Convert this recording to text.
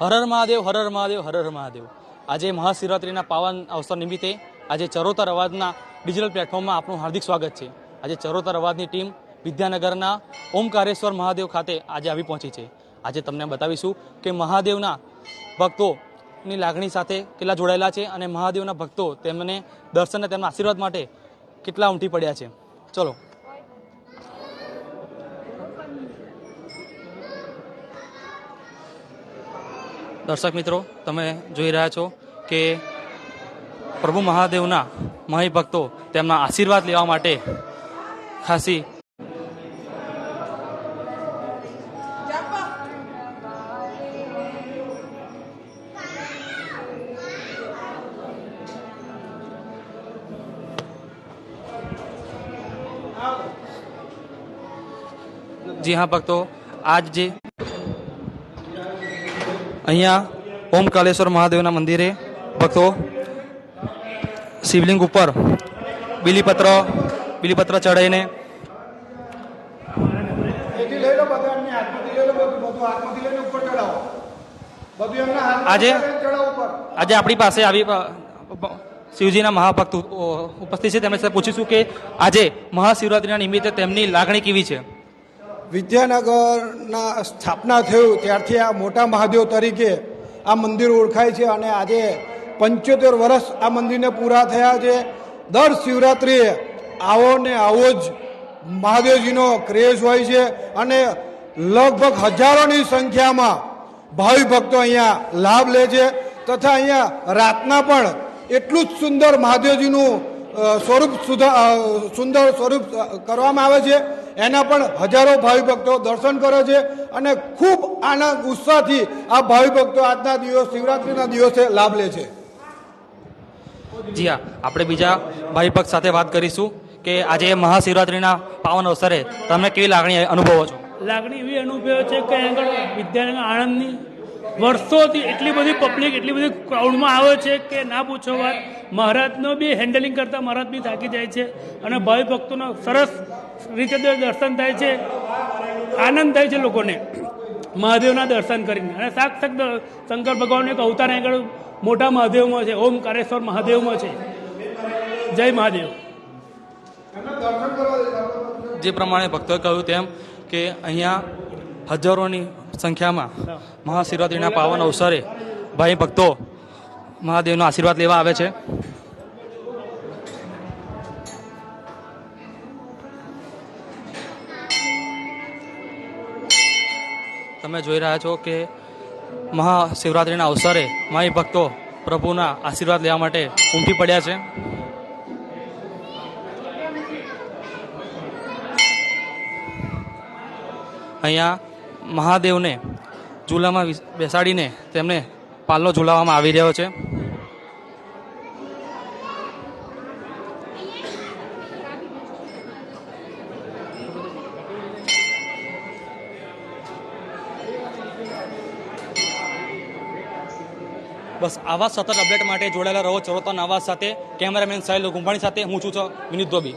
હર હર મહાદેવ હર હર મહાદેવ હર હર મહાદેવ. આજે મહાશિવરાત્રિના પાવન અવસર નિમિત્તે આજે ચરોતર અવાજના ડિજિટલ પ્લેટફોર્મમાં આપનું હાર્દિક સ્વાગત છે. આજે ચરોતર અવાજની ટીમ વિદ્યાનગરના ઓમકારેશ્વર મહાદેવ ખાતે આજે આવી પહોંચી છે. આજે તમને બતાવીશું કે મહાદેવના ભક્તોની લાગણી સાથે કેટલા જોડાયેલા છે અને મહાદેવના ભક્તો તેમને દર્શન અને તેમના આશીર્વાદ માટે કેટલા ઉમટી પડ્યા છે. ચલો. દર્શક મિત્રો, તમે જોઈ રહ્યા છો કે પ્રભુ મહાદેવના મહી ભક્તો તેમના આશીર્વાદ લેવા માટે ખાસી જી હા, ભક્તો, આજ જે અહીંયા ઓમકાલેશ્વર મહાદેવના મંદિરે ભક્તો શિવલિંગ ઉપર બિલીપત્ર બિલીપત્ર ચડાવીને આજે- આજે આપણી પાસે આવી શિવજીના મહાભક્ત ઉપસ્થિત છે. તેમની સાથે પૂછીશું કે આજે મહાશિવરાત્રિના નિમિત્તે તેમની લાગણી કેવી છે? વિદ્યાનગરના સ્થાપના થયું, ત્યારથી આ મોટા મહાદેવ તરીકે આ મંદિર ઓળખાય છે અને આજે પંચોતેર વર્ષ આ મંદિરને પૂરા થયા છે. દર શિવરાત્રિએ આવો ને આવો જ મહાદેવજીનો ક્રેઝ હોય છે અને લગભગ હજારોની સંખ્યામાં ભાવિ ભક્તો અહીંયા લાભ લે છે. તથા અહીંયા રાતના પણ એટલું જ સુંદર મહાદેવજીનું સ્વરૂપ સુધા સુંદર સ્વરૂપ કરવામાં આવે છે. એના પણ હજારો ભાવિભક્તો દર્શન કરે છે અને ખૂબ આનંદ ઉત્સાહથી આ ભાવિભક્તો આજના દિવસ શિવરાત્રિના દિવસે લાભ લે છે. જી હા આપણે બીજા ભાવિભક્ત સાથે વાત કરીશું કે આજે મહાશિવરાત્રિના પાવન અવસરે તમે કેવી લાગણી અનુભવો છો? લાગણી એવી અનુભવે છે કે આગળ વિદ્યાનગર આણંદની વર્ષોથી એટલી બધી પબ્લિક એટલી બધી ક્રાઉડમાં આવે છે કે ના પૂછો વાત. મહારાજનો બી હેન્ડલિંગ કરતાં મહારાજ બી થાકી જાય છે અને ભાઈ ભક્તોનો સરસ રીતે દર્શન થાય છે. આનંદ થાય છે લોકોને. મહાદેવના દર્શન કરીને. અને સાક્ષાત શંકર ભગવાનનો એક અવતાર આગળ મોટા મહાદેવમાં છે. ઓમકારેશ્વર મહાદેવમાં છે. જય મહાદેવ. જે પ્રમાણે ભક્તોએ કહ્યું તેમ કે અહીંયા હજારોની સંખ્યામાં મહાશિવરાત્રિના પાવન અવસરે ભાઈ ભક્તો મહાદેવનો આશીર્વાદ લેવા આવે છે. તમે જોઈ રહ્યા છો કે મહાશિવરાત્રિના અવસરે માઈ ભક્તો પ્રભુના આશીર્વાદ લેવા માટે ઉમટી પડ્યા છે. અહીંયા મહાદેવને ઝૂલામાં બેસાડીને તેમને પાલનો ઝૂલાવવામાં આવી રહ્યો છે. બસ આવા સતત અપડેટ માટે જોડાયેલા રહો, ચરોતર અવાજ સાથે, કેમેરામેન સાહેલ ગુંભાણી સાથે, હું છો, વિનીત ધોબી.